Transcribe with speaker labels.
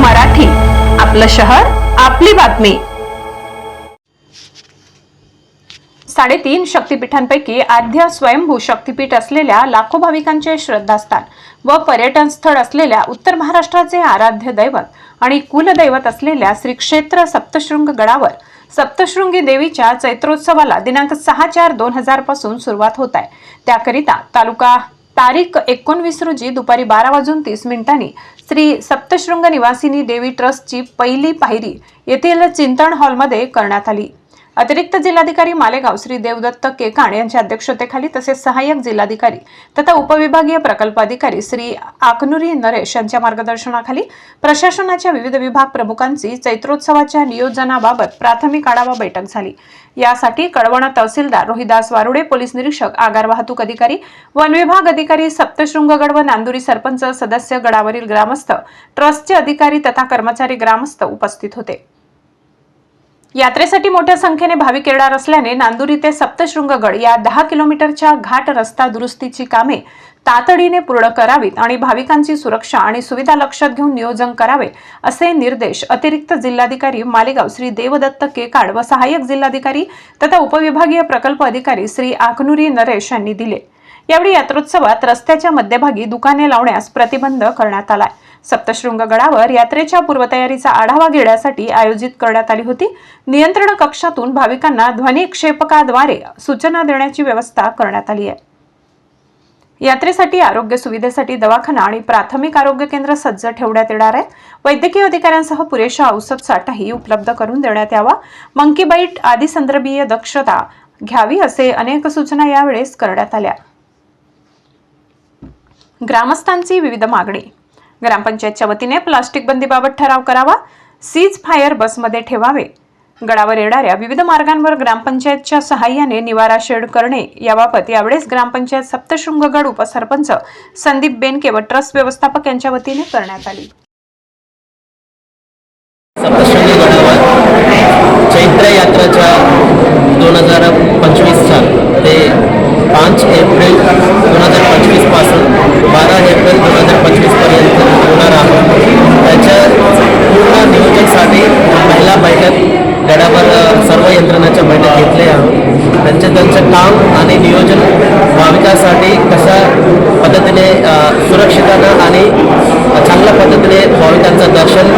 Speaker 1: मराठी. आपलं शहर आपली बातमी. साडेतीन शक्तिपीठांपैकी आद्य स्वयंभू शक्तिपीठ असलेल्या लाखो भाविकांचे श्रद्धास्थान व पर्यटन स्थळ असलेल्या उत्तर महाराष्ट्राचे आराध्य दैवत आणि कुलदैवत असलेल्या श्री क्षेत्र सप्तशृंग गडावर सप्तशृंगी देवीच्या चैत्रोत्सवाला दिनांक सहा चार दोन हजारपासून सुरुवात होत आहे. त्याकरिता तालुका तारीख एकोणवीस रोजी दुपारी बारा वाजून तीस मिनिटांनी श्री सप्तशृंग निवासिनी देवी ट्रस्टची पहिली पायरी येथील चिंतन हॉलमध्ये करण्यात आली. अतिरिक्त जिल्हाधिकारी मालेगाव श्री देवदत्त केकाण यांच्या अध्यक्षतेखाली तसेच सहाय्यक जिल्हाधिकारी तथा उपविभागीय प्रकल्प अधिकारी श्री आकनुरी नरेश यांच्या मार्गदर्शनाखाली प्रशासनाच्या विविध विभाग प्रमुखांची चैत्रोत्सवाच्या नियोजनाबाबत प्राथमिक आढावा बैठक झाली. यासाठी कळवण तहसीलदार रोहिदास वारुडे पोलीस निरीक्षक आगार वाहतूक अधिकारी वन विभाग अधिकारी सप्तशृंगगड व नांदुरी सरपंच सदस्य गडावरील ग्रामस्थ ट्रस्टचे अधिकारी तथा कर्मचारी ग्रामस्थ उपस्थित होते. यात्रेसाठी मोठ्या संख्येने भाविक येणार असल्याने नांदुरी ते सप्तशृंगगड या दहा किलोमीटरच्या घाट रस्ता दुरुस्तीची कामे तातडीने पूर्ण करावीत आणि भाविकांची सुरक्षा आणि सुविधा लक्षात घेऊन नियोजन करावे असे निर्देश अतिरिक्त जिल्हाधिकारी मालेगाव श्री देवदत्त केकाड व सहाय्यक जिल्हाधिकारी तथा उपविभागीय प्रकल्प अधिकारी श्री आखनुरी नरेश यांनी दिले. यावेळी यात्रोत्सवात रस्त्याच्या मध्यभागी दुकाने लावण्यास प्रतिबंध करण्यात आलाय. सप्तशृंग गडावर यात्रेच्या पूर्वतयारीचा आढावा घेण्यासाठी आयोजित करण्यात आली होती. नियंत्रण कक्षातून भाविकांना ध्वनिक्षेपकाद्वारे सूचना देण्याची व्यवस्था करण्यात आली आहे. यात्रेसाठी आरोग्य सुविधेसाठी दवाखाना आणि प्राथमिक आरोग्य केंद्र सज्ज ठेवण्यात येणार आहे. वैद्यकीय अधिकाऱ्यांसह पुरेशा औषध साठाही उपलब्ध करून देण्यात यावा. मंकी बाईट आदी संदर्भीय दक्षता घ्यावी असे अनेक सूचना यावेळेस करण्यात आल्या. ग्रामस्थांची विविध मागणी ग्रामपंचायतच्या वतीने प्लास्टिक बंदीबाबत ठराव करावा सीज फायर बसमध्ये ठेवावे. गडावर येणाऱ्या विविध मार्गांवर ग्रामपंचायतच्या सहाय्याने निवारा शेड करणे याबाबत यावेळेस ग्रामपंचायत सप्तशृंगगड उपसरपंच संदीप बेनके व ट्रस्ट व्यवस्थापक यांच्या वतीने करण्यात आली
Speaker 2: सप्तशृंगी गडावर चैत्र यात्राच्या दोन हजार पंचवीसच्या ते पाच एप्रिल दोन हजार पंचवीसपासून बारा एप्रिल दोन हजार पंचवीसपर्यंत होणार आहोत त्याच्या पूर्ण नियोजनासाठी महिला बैठक गडावर अ, सर्व यंत्रणाच्या बैठक घेतले आहोत त्यांचं त्यांचं काम आणि नियोजन भाविकांसाठी कशा पद्धतीने अ, सुरक्षितानं आणि चांगल्या पद्धतीने भाविकांचं दर्शन